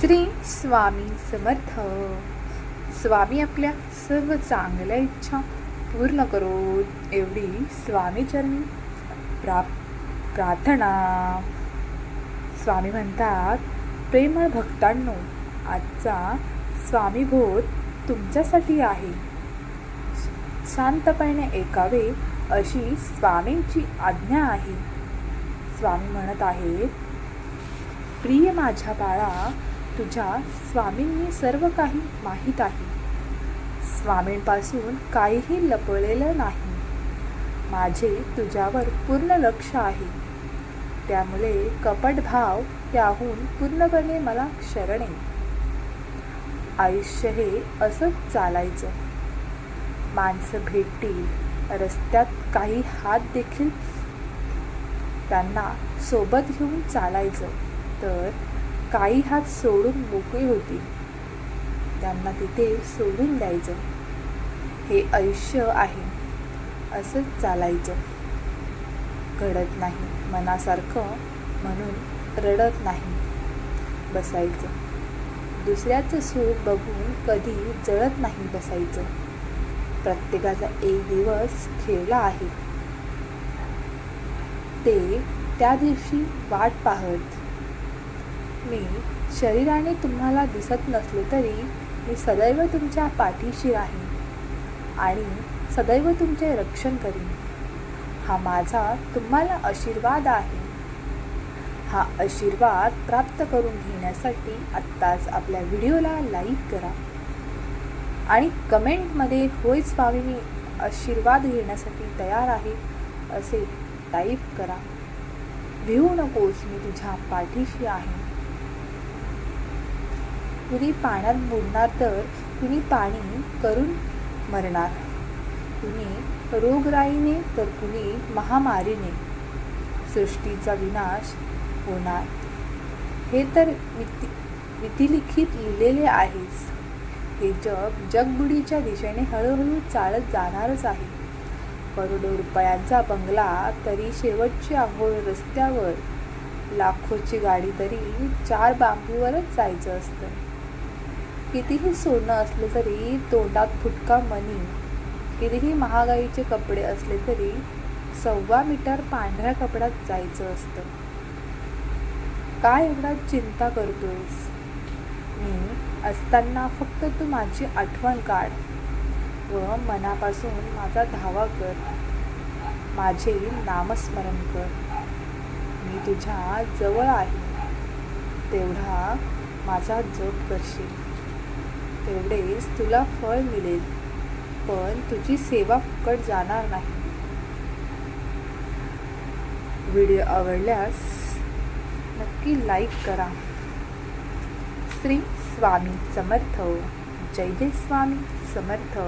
श्री स्वामी समर्थ. स्वामी आपल्या सर्व चांगल्या इच्छा पूर्ण करो एवढी स्वामीचरणी प्रा प्रार्थना. स्वामी म्हणतात प्रेमळ भक्तांनो आजचा स्वामीबोध तुमच्यासाठी आहे. शांतपणे ऐकावे अशी स्वामींची आज्ञा आहे. स्वामी म्हणत आहेत प्रिय माझ्या बाळा तुझ्या स्वामींनी सर्व काही माहीत आहे. स्वामींपासून काहीही लपलेलं नाही. माझे तुझ्यावर पूर्ण लक्ष आहे. त्यामुळे कपट भाव त्याहून पूर्णपणे मला शरण आयुष्य हे असंच चालायचं. माणसं भेटतील रस्त्यात काही हात देखील. त्यांना सोबत घेऊन चालायचं तर काही हात सोडून मोकळी होती. त्यांना तिथे सोडून द्यायचं. हे आयुष्य आहे. असंच चालायचं. घडत नाही. मनासारखं म्हणून रडत नाही. बसायचं. दुसऱ्याचं सुख बघून कधी जळत नाही बसायचं. प्रत्येकाचा एक दिवस खेळला आहे. ते त्या दिवशी वाट पाहत मी शरीराने तुम्हाला दिसत नसले तरी मी सदैव तुमच्या पाठीशी राहीन आणि सदैव तुमचे रक्षण करीन. हा माझा तुम्हाला आशीर्वाद आहे. हा आशीर्वाद प्राप्त करून घेण्यासाठी आत्ताच आपल्या व्हिडिओला लाईक करा आणि कमेंटमध्ये होय स्वामी मी आशीर्वाद घेण्यासाठी तयार आहे असे टाईप करा. भिवू नकोस मी तुझ्या पाठीशी आहे. कुणी पाण्यात बुडणार तर कुणी पाणी करून मरणार. कुणी रोगराईने तर कुणी महामारीने. सृष्टीचा विनाश होणार. हे तर विती विधिलिखित लिहिलेले आहेच. हे जग जगबुडीच्या दिशेने हळूहळू चालत जाणारच आहे. करोडो रुपयांचा बंगला तरी शेवटची आंघोळ रस्त्यावर. लाखोची गाडी तरी चार बांबूवरच जायचं असतं. कितीही सोनं असले तरी तोंडात फुटका मनी. कितीही महागाईचे कपडे असले तरी सव्वा मीटर पांढऱ्या कपड्यात जायचं असतं. काय एवढा चिंता करतोयस? मी असताना फक्त तू माझी आठवण काढ व मनापासून माझा धावा कर. माझे नामस्मरण कर. मी तुझ्या जवळ आहे. तेवढा माझा जप करशील. तेवढेच तुला फळ मिळेल पण तुझी सेवा फुकट जाणार नाही. व्हिडिओ आवडल्यास नक्की लाईक करा. श्री स्वामी समर्थ. जय जय स्वामी समर्थ.